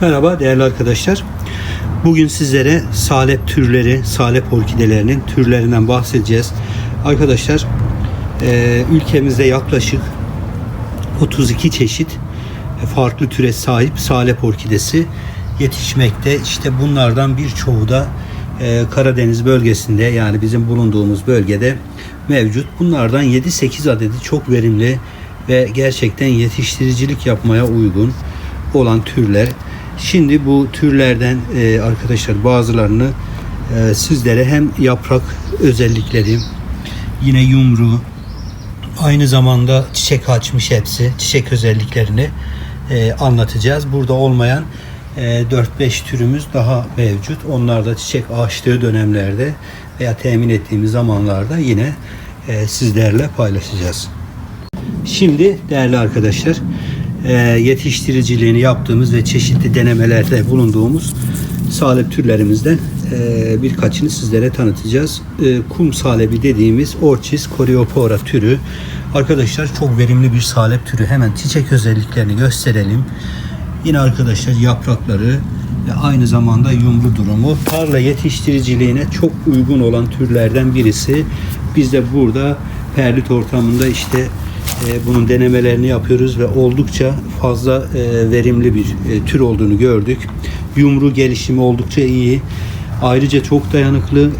Merhaba değerli arkadaşlar. Bugün sizlere salep türleri, salep orkidelerinin türlerinden bahsedeceğiz. Arkadaşlar e, ülkemizde yaklaşık 32 çeşit farklı türe sahip salep orkidesi yetişmekte. İşte bunlardan birçoğu da e, Karadeniz bölgesinde yani bizim bulunduğumuz bölgede mevcut. Bunlardan 7-8 adedi çok verimli ve gerçekten yetiştiricilik yapmaya uygun olan türler. Şimdi bu türlerden e, arkadaşlar bazılarını e, sizlere hem yaprak özellikleri, yine yumru, aynı zamanda çiçek açmış hepsi, çiçek özelliklerini e, anlatacağız. Burada olmayan e, 4-5 türümüz daha mevcut. Onlar da çiçek açtığı dönemlerde veya temin ettiğimiz zamanlarda yine e, sizlerle paylaşacağız. Şimdi değerli arkadaşlar yetiştiriciliğini yaptığımız ve çeşitli denemelerde bulunduğumuz salep türlerimizden e, birkaçını sizlere tanıtacağız. E, kum salebi dediğimiz Orchis coreopora türü. Arkadaşlar çok verimli bir salep türü. Hemen çiçek özelliklerini gösterelim. Yine arkadaşlar yaprakları ve aynı zamanda yumru durumu tarla yetiştiriciliğine çok uygun olan türlerden birisi. Biz de burada perlit ortamında işte e, bunun denemelerini yapıyoruz ve oldukça fazla e, verimli bir e, tür olduğunu gördük. Yumru gelişimi oldukça iyi. Ayrıca çok dayanıklı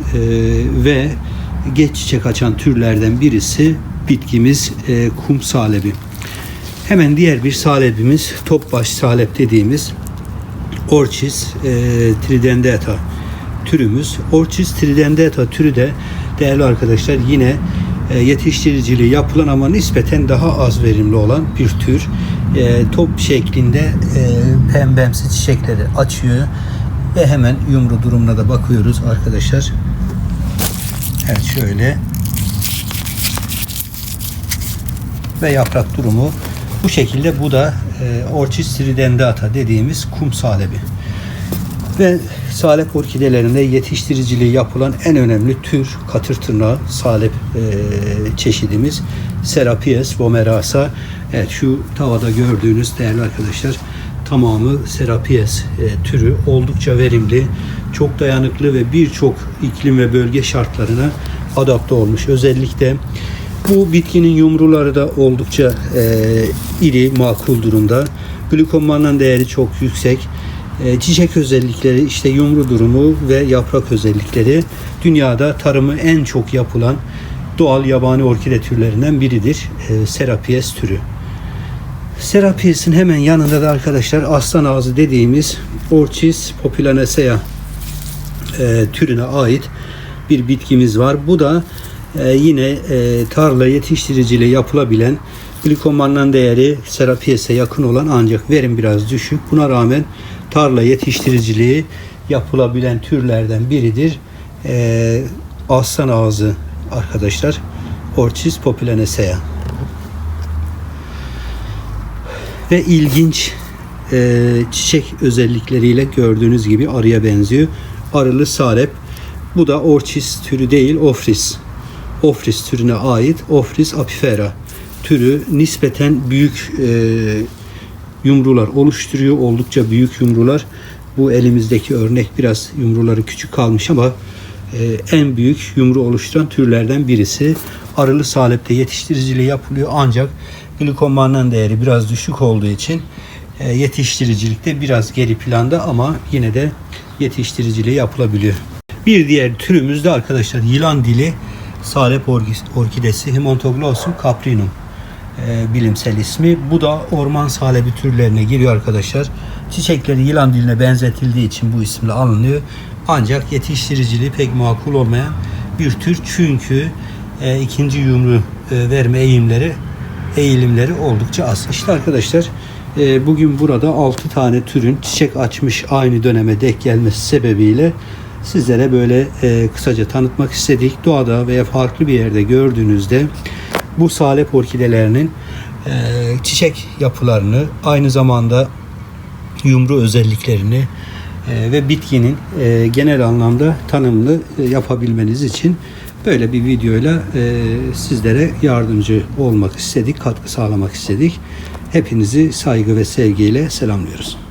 ve geç çiçek açan türlerden birisi bitkimiz kum salebi. Hemen diğer bir salepimiz topbaş salep dediğimiz Orchis e, türümüz. Orchis tridendata türü de değerli arkadaşlar yine yetiştiriciliği yapılan ama nispeten daha az verimli olan bir tür. E, top şeklinde e, pembemsi çiçekleri açıyor ve hemen yumru durumuna da bakıyoruz arkadaşlar. Evet şöyle ve yaprak durumu bu şekilde bu da e, Orchis tridendata dediğimiz kum salebi. Ve salep orkidelerinde yetiştiriciliği yapılan en önemli tür katır tırnağı salep e, çeşidimiz Serapies vomerasa. Evet şu tavada gördüğünüz değerli arkadaşlar tamamı Serapies e, türü oldukça verimli, çok dayanıklı ve birçok iklim ve bölge şartlarına adapte olmuş. Özellikle bu bitkinin yumruları da oldukça e, iri, makul durumda. Glikomannan değeri çok yüksek. E, çiçek özellikleri, işte yumru durumu ve yaprak özellikleri dünyada tarımı en çok yapılan doğal yabani orkide türlerinden biridir. E, Serapies türü. Serapies'in hemen yanında da arkadaşlar aslan ağzı dediğimiz Orchis populanesea e, türüne ait bir bitkimiz var. Bu da yine tarla yetiştiriciliği yapılabilen glikomannan değeri Serapies'e yakın olan ancak verim biraz düşük. Buna rağmen tarla yetiştiriciliği yapılabilen türlerden biridir. E, aslan ağzı arkadaşlar. Orchis populanesea. Ve ilginç e, çiçek özellikleriyle gördüğünüz gibi arıya benziyor. Arılı salep. Bu da orchis türü değil, ofris. Ofris türüne ait Ofris apifera türü nispeten büyük e, yumrular oluşturuyor. Oldukça büyük yumrular. Bu elimizdeki örnek biraz yumruları küçük kalmış ama e, en büyük yumru oluşturan türlerden birisi. Arılı salepte yetiştiriciliği yapılıyor ancak glikomannan değeri biraz düşük olduğu için e, yetiştiricilikte biraz geri planda ama yine de yetiştiriciliği yapılabiliyor. Bir diğer türümüz de arkadaşlar yılan dili salep orkidesi Himontoglossum caprinum e, bilimsel ismi. Bu da orman salebi türlerine giriyor arkadaşlar. Çiçekleri yılan diline benzetildiği için bu isimle alınıyor. Ancak yetiştiriciliği pek makul olmayan bir tür. Çünkü e, ikinci yumru e, verme eğimleri eğilimleri oldukça az. İşte arkadaşlar e, bugün burada 6 tane türün çiçek açmış aynı döneme denk gelmesi sebebiyle sizlere böyle e, kısaca tanıtmak istedik. Doğada veya farklı bir yerde gördüğünüzde bu salep orkidelerinin e, çiçek yapılarını aynı zamanda yumru özelliklerini e, ve bitkinin e, genel anlamda tanımını e, yapabilmeniz için böyle bir videoyla e, sizlere yardımcı olmak istedik, katkı sağlamak istedik. Hepinizi saygı ve sevgiyle selamlıyoruz.